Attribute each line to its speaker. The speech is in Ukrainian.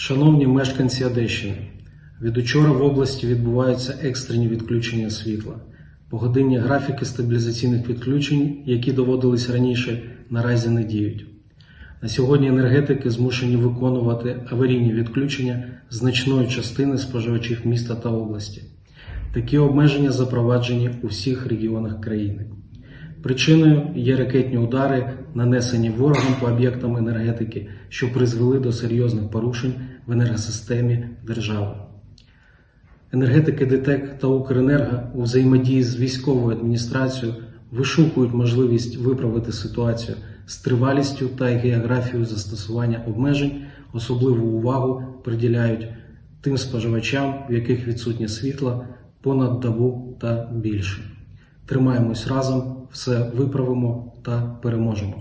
Speaker 1: Шановні мешканці Одещини, від учора в області відбуваються екстрені відключення світла. Погодинні графіки стабілізаційних відключень, які доводились раніше, наразі не діють. На сьогодні енергетики змушені виконувати аварійні відключення значної частини споживачів міста та області. Такі обмеження запроваджені у всіх регіонах країни. Причиною є ракетні удари, нанесені ворогом по об'єктам енергетики, що призвели до серйозних порушень в енергосистемі держави. Енергетики ДТЕК та Укренерго у взаємодії з військовою адміністрацією вишукують можливість виправити ситуацію з тривалістю та географією застосування обмежень, особливу увагу приділяють тим споживачам, в яких відсутнє світло понад добу та більше. Тримаємось разом, все виправимо та переможемо.